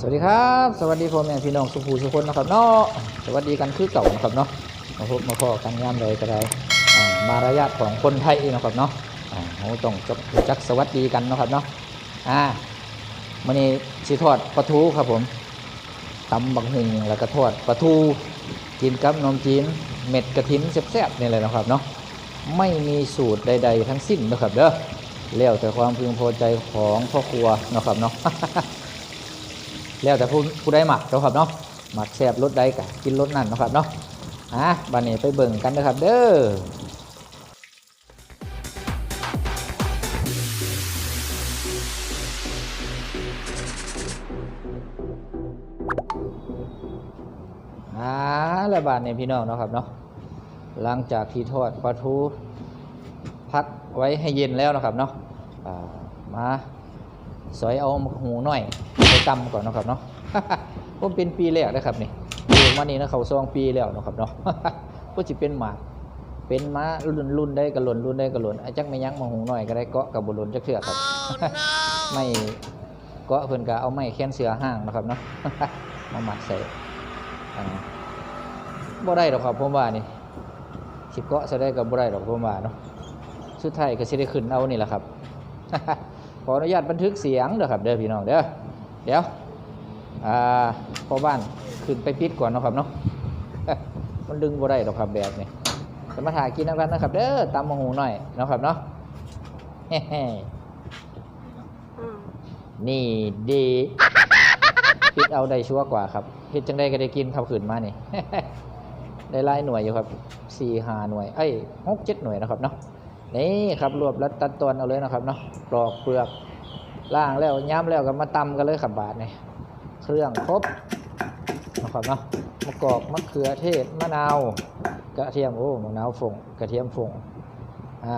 สวัสดีครับ สวัสดีพ่อแม่พี่น้องสุภูสุคนนะครับเนาะสวัสดีกันคือเก่านะครับเนาะมาพบมาพอกันยามใดก็ได้มารยาทของคนไทยนะครับเนาะอ่าเราต้องจบจักสวัสดีกันนะครับเนาะอ่ามันนี้สิทอดปลาทูครับผมตำบักหึ่งแล้วก็ทอดปลาทูกินกับนมจีนเม็ดกระถินแซ่บๆนี่เลยนะครับเนาะไม่มีสูตรใด ๆ ทั้งสิ้นนะครับเด้อแล้วแต่ความพึงพอใจของพ่อครัวนะครับเนาะ แล้วแต่ผู้ผู้ได้หมักเนาะครับเนาะหมักแซ่บรสใดกะกินรสนั่นเนาะครับเนาะอะบันนี้ไปเบิ่งกันนะครับเด้ออ่าแล้วบานนี้พี่น้องเนาะครับเนาะหลังจากที่ทอดปลาทูพักไว้ให้เย็นแล้วนะครับเนาะมา สอยเอาหูหน่อยไปตำก่อนนะครับเนาะผมเป็นปีแรกนะครับนี่อยู่มานี่นะเขาซองปีแล้วนะครับเนาะก็จะเป็นหมากเป็นม้ารุ่นรุ่นได้กระหล่นรุ่นได้กระหล่นไอ้จักไม่ยั้งมาหูหน่อยก็ได้เกาะกับบุหล่นจักเถื่อครับไม่เกาะเพิ่นก็เอาไม้แค้นเสือห้างนะครับเนาะมาหมักใส่บ่ได้หรอกครับผมว่านี่สิเกาะใส่ได้กับบ่ได้หรอกผมว่าเนาะสุดท้ายก็สิได้ขึ้นเอานี่แหละครับ ออนุญาตบันทึกเสียงเด้อครับเด้อพี่น้องเด้อเดี๋ยวอ่าพ่อบ้านขึ้นไปปิดก่อนนะครับเนาะมันดึงบ่ได้หรอกครับแบบนี้จะมาถ่ายกินน้ำกันนะครับเด้อตำมะหูหน่อยนะครับเนาะนี่ดีปิดเอาได้ชัวกว่าครับเฮ็ดจังได้ก็ได้กินขับขืนมานี่ได้หลายหน่วยอยู่ครับสี่หาหน่วย เอ้ยหกเจ็ดหน่วยนะครับเนาะ นี่ครับรวบแล้วตัดตอนเอาเลยนะครับเนาะปลอกเปลือกล่างแล้วย้ำแล้วก็มาตำกันเลยขับบาทนี่เครื่องครบนะครับเนาะมะกอกมะเขือเทศมะนาวกระเทียมโอ้มะนาวฝงกระเทียมฝงอ่า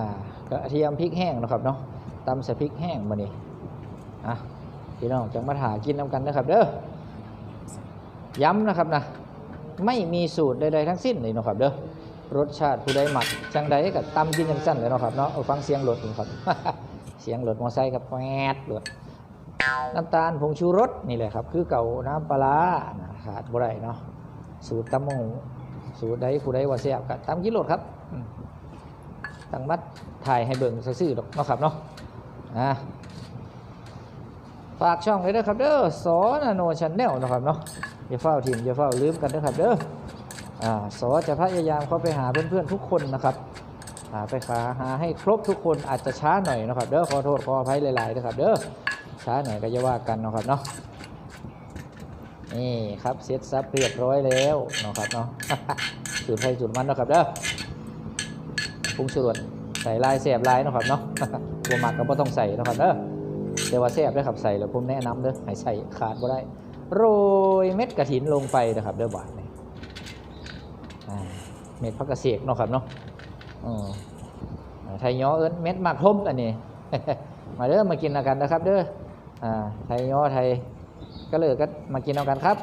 กระเทียมพริกแห้งนะครับเนาะตำใส่พริกแห้งมานี่อะพี่น้องจังมาถากินน้ำกันนะครับเด้อย้ำนะครับนะไม่มีสูตรใดๆทั้งสิ้นเลยนะครับเด้อ รสชาติผู้ใดหมักจังใดก็ตำกินจังสั้นเลยเนาะครับเนาะเอาฟังเสียงรถดูครับ เสียงรถมอไซค์ครับแวดรถน้ำตาลผงชูรสนี่แหละครับ คือเก่าน้ำปลาร้านะขาดบ่ได้เนาะสูตรตำมะหูสูตรใดผู้ใดว่าแซ่บก็ตำกินรถครับตั้งมัดถ่ายให้เบิ่งซื่อๆดอกเนาะครับเนาะอะฝากช่องเลยนะครับเด้อสอนโนชันแนลนะครับเนาะอย่าเฝ้าทีมอย่าเฝ้าลืมกันนะครับเด้อ สอจะพยายามเข้าไปหาเพื่อนๆทุกคนนะครับหาไปหาหาให้ครบทุกคนอาจจะช้าหน่อยนะครับเด้อขอโทษขออภัยหลายๆนะครับเด้อช้าหน่อยก็จะว่ากันนะครับเนาะนี่ครับเซตซับเรียบร้อยแล้วนะครับเนาะสูตรไทยสูตรมันนะครับเด้อปรุงสูตรใส่ลายแสบลายนะครับเนาะตัวหมักก็ไม่ต้องใส่นะครับเด้อแต่ว่าแสบได้ครับใส่แล้วผมแนะนำเด้อให้ใส่ขาดบ่ได้ โรยเม็ดกระถินลงไปนะครับเด้อบาทนี่อ่า เม็ดพักเกษตรเนาะครับเนาะอืมอ่าไทยย้อเอิ้นเม็ดหมากทมอันนี้มาเด้อมากินกันนะครับ เด้อไทยย้อไทยก็เลยก็มากินเอากันครับ